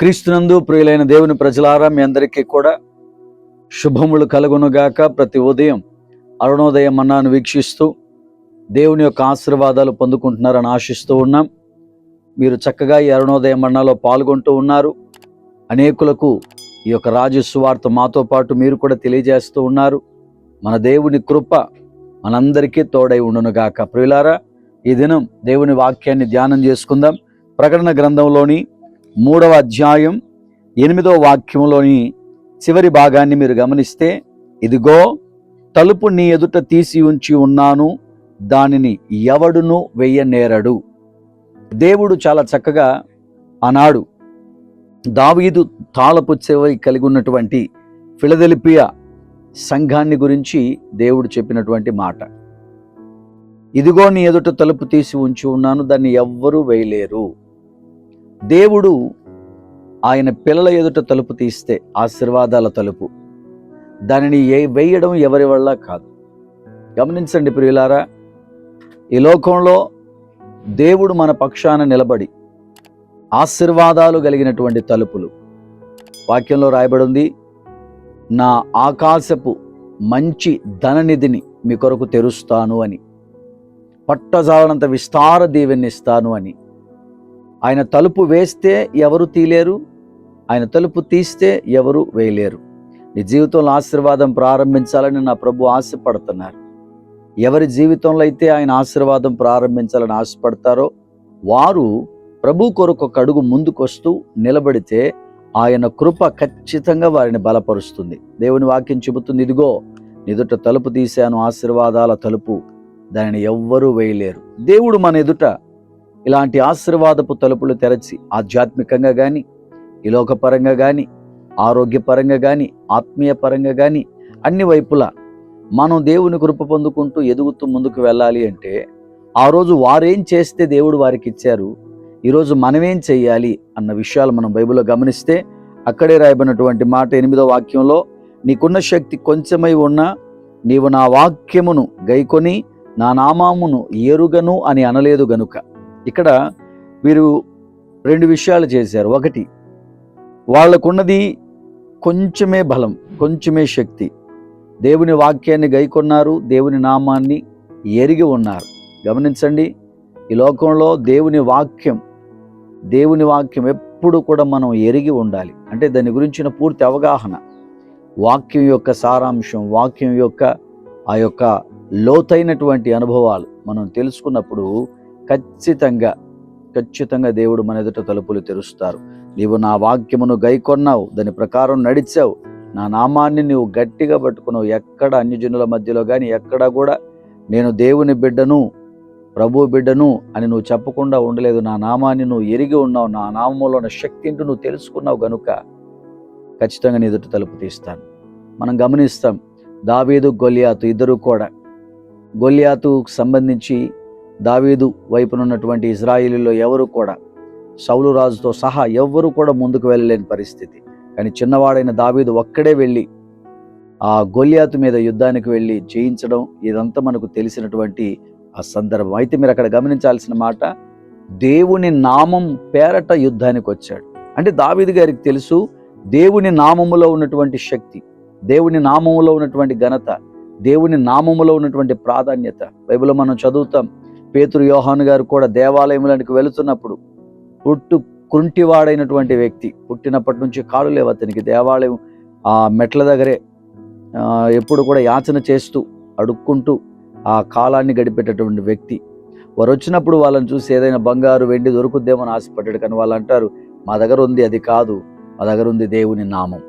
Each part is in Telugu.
క్రీస్తునందు ప్రియులైన దేవుని ప్రజలారా మీ అందరికీ కూడా శుభములు కలుగునుగాక. ప్రతి ఉదయం అరుణోదయం మన్నాను వీక్షిస్తూ దేవుని యొక్క ఆశీర్వాదాలు పొందుకుంటున్నారని ఆశిస్తూ ఉన్నాం. మీరు చక్కగా ఈ అరుణోదయం మన్నాలో పాల్గొంటూ ఉన్నారు. అనేకులకు ఈ యొక్క రాజస్వార్త మాతో పాటు మీరు కూడా తెలియజేస్తూ ఉన్నారు. మన దేవుని కృప మనందరికీ తోడై ఉండునుగాక. ప్రియులారా ఈ దినం దేవుని వాక్యాన్ని ధ్యానం చేసుకుందాం. ప్రకటన గ్రంథంలోని మూడవ అధ్యాయం ఎనిమిదవ వాక్యంలోని చివరి భాగాన్ని మీరు గమనిస్తే ఇదిగో తలుపు నీ ఎదుట తీసి ఉంచి ఉన్నాను దానిని ఎవడును వెయ్యనేరడు దేవుడు చాలా చక్కగా ఆనాడు దావీదు తాళపు చెవి కలిగి ఉన్నటువంటి ఫిలదెలిపియా సంఘాన్ని గురించి దేవుడు చెప్పినటువంటి మాట. ఇదిగో నీ ఎదుట తలుపు తీసి ఉంచి ఉన్నాను దాన్ని ఎవ్వరూ వేయలేరు. దేవుడు ఆయన పిల్లల ఎదుట తలుపు తీస్తే ఆశీర్వాదాల తలుపు. దానిని ఏ వేయడం ఎవరి వల్ల కాదు. గమనించండి ప్రియులారా ఈ లోకంలో దేవుడు మన పక్షాన నిలబడి ఆశీర్వాదాలు కలిగినటువంటి తలుపులు. వాక్యంలో రాయబడింది నా ఆకాశపు మంచి ధననిధిని మీ కొరకు తెరుస్తాను అని పట్టజాలనంత విస్తార దీవెన్నిస్తాను అని. ఆయన తలుపు వేస్తే ఎవరు తీలేరు? ఆయన తలుపు తీస్తే ఎవరు వేయలేరు? నీ జీవితంలో ఆశీర్వాదం ప్రారంభించాలని నా ప్రభు ఆశపడుతున్నారు. ఎవరి జీవితంలో అయితే ఆయన ఆశీర్వాదం ప్రారంభించాలని ఆశపడతారో వారు ప్రభు కొరకు ఒక అడుగు ముందుకొస్తూ నిలబడితే ఆయన కృప ఖచ్చితంగా వారిని బలపరుస్తుంది. దేవుని వాక్యం చెబుతుంది ఇదిగో ఎదుట తలుపు తీశాను ఆశీర్వాదాల తలుపు దానిని ఎవ్వరూ వేయలేరు. దేవుడు మన ఎదుట ఇలాంటి ఆశీర్వాదపు తలుపులు తెరచి ఆధ్యాత్మికంగా కానీ ఇలోకపరంగా కానీ ఆరోగ్యపరంగా కానీ ఆత్మీయ పరంగా కానీ అన్ని వైపులా మనం దేవుని కృప పొందుకుంటూ ఎదుగుతూ ముందుకు వెళ్ళాలి అంటే ఆ రోజు వారేం చేస్తే దేవుడు వారికి ఇచ్చారు? ఈరోజు మనమేం చేయాలి అన్న విషయాలు మనం బైబిల్లో గమనిస్తే అక్కడే రాయబడినటువంటి మాట ఎనిమిదో వాక్యంలో నీకున్న శక్తి కొంచెమై ఉన్నా నీవు నా వాక్యమును గైకొని నా నామామును ఎరుగను అని అనలేదు గనుక. ఇక్కడ వీరు రెండు విషయాలు చేశారు. ఒకటి వాళ్ళకున్నది కొంచెమే బలం కొంచెమే శక్తి. దేవుని వాక్యాన్ని గైకొన్నారు దేవుని నామాన్ని ఎరిగి ఉన్నారు. గమనించండి ఈ లోకంలో దేవుని వాక్యం దేవుని వాక్యం ఎప్పుడు కూడా మనం ఎరిగి ఉండాలి. అంటే దాని గురించిన పూర్తి అవగాహన. వాక్యం యొక్క సారాంశం వాక్యం యొక్క ఆ యొక్క లోతైనటువంటి అనుభవాలు మనం తెలుసుకున్నప్పుడు ఖచ్చితంగా ఖచ్చితంగా దేవుడు మన ఎదుట తలుపులు తెరుస్తారు. నీవు నా వాక్యమును గైకొన్నావు దాని ప్రకారం నడిచావు. నా నామాన్ని నువ్వు గట్టిగా పట్టుకున్నావు. ఎక్కడ అన్యజనుల మధ్యలో కానీ ఎక్కడ కూడా నేను దేవుని బిడ్డను ప్రభు బిడ్డను అని నువ్వు చెప్పకుండా ఉండలేదు. నా నామాన్ని నువ్వు ఎరిగి ఉన్నావు. నా నామంలో ఉన్న శక్తి ఏంటో నువ్వు తెలుసుకున్నావు గనుక ఖచ్చితంగా నీ ఎదుట తలుపు తీస్తాను. మనం గమనిస్తాం దావీదు గొలియాతు ఇద్దరు కూడా. గొలియాతుకు సంబంధించి దావీదు వైపునున్నటువంటి ఇజ్రాయిలీలో ఎవరు కూడా సౌలు రాజుతో సహా ఎవ్వరూ కూడా ముందుకు వెళ్ళలేని పరిస్థితి. కానీ చిన్నవాడైన దావీదు ఒక్కడే వెళ్ళి ఆ గొలియాతు మీద యుద్ధానికి వెళ్ళి జయించడం ఇదంతా మనకు తెలిసినటువంటి ఆ సందర్భం. అయితే మీరు అక్కడ గమనించాల్సిన మాట దేవుని నామం పేరట యుద్ధానికి వచ్చాడు. అంటే దావీదు గారికి తెలుసు దేవుని నామములో ఉన్నటువంటి శక్తి దేవుని నామములో ఉన్నటువంటి ఘనత దేవుని నామములో ఉన్నటువంటి ప్రాధాన్యత. బైబిల్లో మనం చదువుతాం పేతురు యోహాను గారు కూడా దేవాలయంలోనికి వెళుతున్నప్పుడు పుట్టు కుంటివాడైనటువంటి వ్యక్తి పుట్టినప్పటి నుంచి కాళ్ళు లేవు అతనికి. దేవాలయం ఆ మెట్ల దగ్గరే ఎప్పుడు కూడా యాచన చేస్తూ అడుక్కుంటూ ఆ కాలాన్ని గడిపేటటువంటి వ్యక్తి. వారు వచ్చినప్పుడు వాళ్ళని చూసి ఏదైనా బంగారు వెండి దొరుకుద్దేమని ఆశపడ్డాడు. కానీ వాళ్ళు అంటారు మా దగ్గర ఉంది అది కాదు. మా దగ్గర ఉంది దేవుని నామం.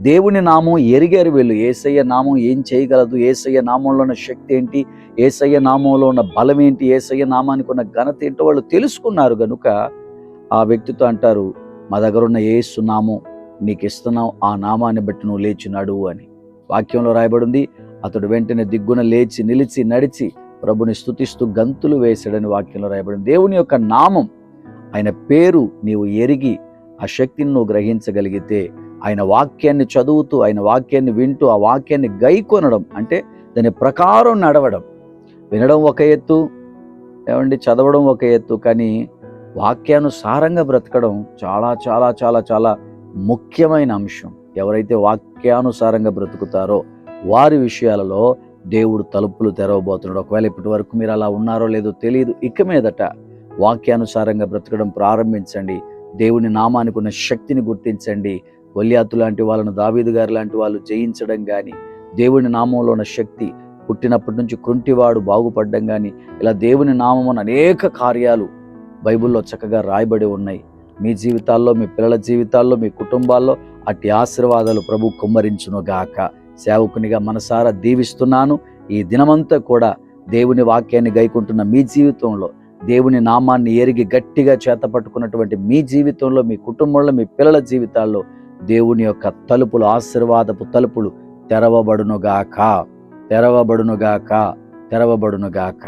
దేవుని నామం ఎరిగారు వీళ్ళు. ఏసయ్య నామం ఏం చేయగలదు? ఏసయ్య నామంలో ఉన్న శక్తి ఏంటి? ఏసయ్య నామంలో ఉన్న బలం ఏంటి? ఏసయ్య నామానికి ఉన్న ఘనత ఏంటో వాళ్ళు తెలుసుకున్నారు కనుక ఆ వ్యక్తితో అంటారు మా దగ్గర ఉన్న ఏసు నామం నీకు ఇస్తున్నావు ఆ నామాన్ని బట్టి నువ్వు లేచి నడువు అని. వాక్యంలో రాయబడింది అతడు వెంటనే దిగ్గున లేచి నిలిచి నడిచి ప్రభుని స్తుతిస్తూ గంతులు వేశాడని వాక్యంలో రాయబడింది. దేవుని యొక్క నామం ఆయన పేరు నీవు ఎరిగి ఆ శక్తిని నువ్వు గ్రహించగలిగితే ఆయన వాక్యాన్ని చదువుతూ ఆయన వాక్యాన్ని వింటూ ఆ వాక్యాన్ని గైకొనడం అంటే దాని ప్రకారం నడవడం. వినడం ఒక ఎత్తు ఏమండి? చదవడం ఒక ఎత్తు కానీ వాక్యానుసారంగా బ్రతకడం చాలా చాలా చాలా చాలా ముఖ్యమైన అంశం. ఎవరైతే వాక్యానుసారంగా బ్రతుకుతారో వారి విషయాలలో దేవుడు తలుపులు తెరవబోతున్నాడు. ఒకవేళ ఇప్పటి వరకు మీరు అలా ఉన్నారో లేదో తెలియదు. ఇక మీదట వాక్యానుసారంగా బ్రతకడం ప్రారంభించండి. దేవుని నామానికి ఉన్న శక్తిని గుర్తించండి. గొల్యాతు లాంటి వాళ్ళను దావీదు గారు లాంటి వాళ్ళు జయించడం కానీ దేవుని నామంలో ఉన్న శక్తి పుట్టినప్పటి నుంచి కృంటివాడు బాగుపడడం కానీ ఇలా దేవుని నామమున అనేక కార్యాలు బైబిల్లో చక్కగా రాయబడి ఉన్నాయి. మీ జీవితాల్లో మీ పిల్లల జీవితాల్లో మీ కుటుంబాల్లో అట్టి ఆశీర్వాదాలు ప్రభు కుమ్మరించును గాక. సేవకునిగా మనసారా దీవిస్తున్నాను. ఈ దినమంతా కూడా దేవుని వాక్యాన్ని గైకుంటున్న మీ జీవితంలో దేవుని నామాన్ని ఎరిగి గట్టిగా చేతపట్టుకున్నటువంటి మీ జీవితంలో మీ కుటుంబంలో మీ పిల్లల జీవితాల్లో దేవుని యొక్క తలుపులు ఆశీర్వాదపు తలుపులు తెరవబడునుగాక. తెరవబడునుగాక. తెరవబడునుగాక.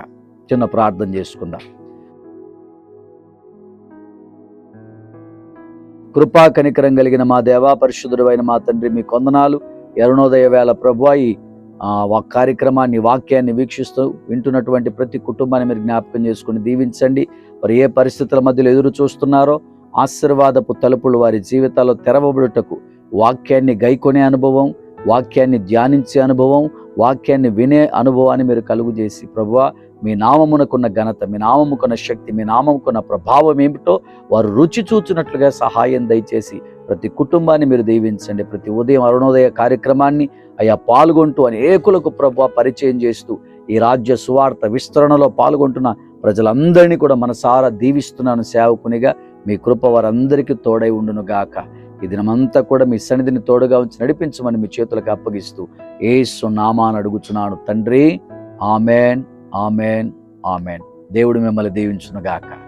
చిన్న ప్రార్థన చేసుకుందాం. కృపా కనికరం కలిగిన మా దేవా పరిశుద్ధుడైన మా తండ్రి మీ కొందనాలు. ఎరుణోదయ వేళ ప్రభు ఈ కార్యక్రమాన్ని వాక్యాన్ని వీక్షిస్తూ వింటున్నటువంటి ప్రతి కుటుంబాన్ని మీరు జ్ఞాపకం చేసుకుని దీవించండి. మరి ఏ పరిస్థితుల మధ్యలో ఎదురు చూస్తున్నారో ఆశీర్వాదపు తలుపులు వారి జీవితాల్లో తెరవబడుటకు వాక్యాన్ని గైకొనే అనుభవం వాక్యాన్ని ధ్యానించే అనుభవం వాక్యాన్ని వినే అనుభవాన్ని మీరు కలుగు చేసి ప్రభువా మీ నామమునకున్న ఘనత మీ నామముకున్న శక్తి మీ నామముకున్న ప్రభావం ఏమిటో వారు రుచి చూచినట్లుగా సహాయం దయచేసి ప్రతి కుటుంబాన్ని మీరు దీవించండి. ప్రతి ఉదయం అరుణోదయ కార్యక్రమాన్ని అయా పాల్గొంటూ అనేకులకు ప్రభు పరిచయం చేస్తూ ఈ రాజ్య సువార్త విస్తరణలో పాల్గొంటున్న ప్రజలందరినీ కూడా మనసారా దీవిస్తున్నాను సేవకునిగా. మీ కృప వారందరికీ తోడై ఉండును గాక. ఈ దినమంతా కూడా మీ సన్నిధిని తోడుగా ఉంచి నడిపించమని మీ చేతులకు అప్పగిస్తూ ఏసు నామాన్ని అడుగుచున్నాను తండ్రి. Amen amen amen. దేవుడు మిమ్మల్ని దీవించునుగాక గాక.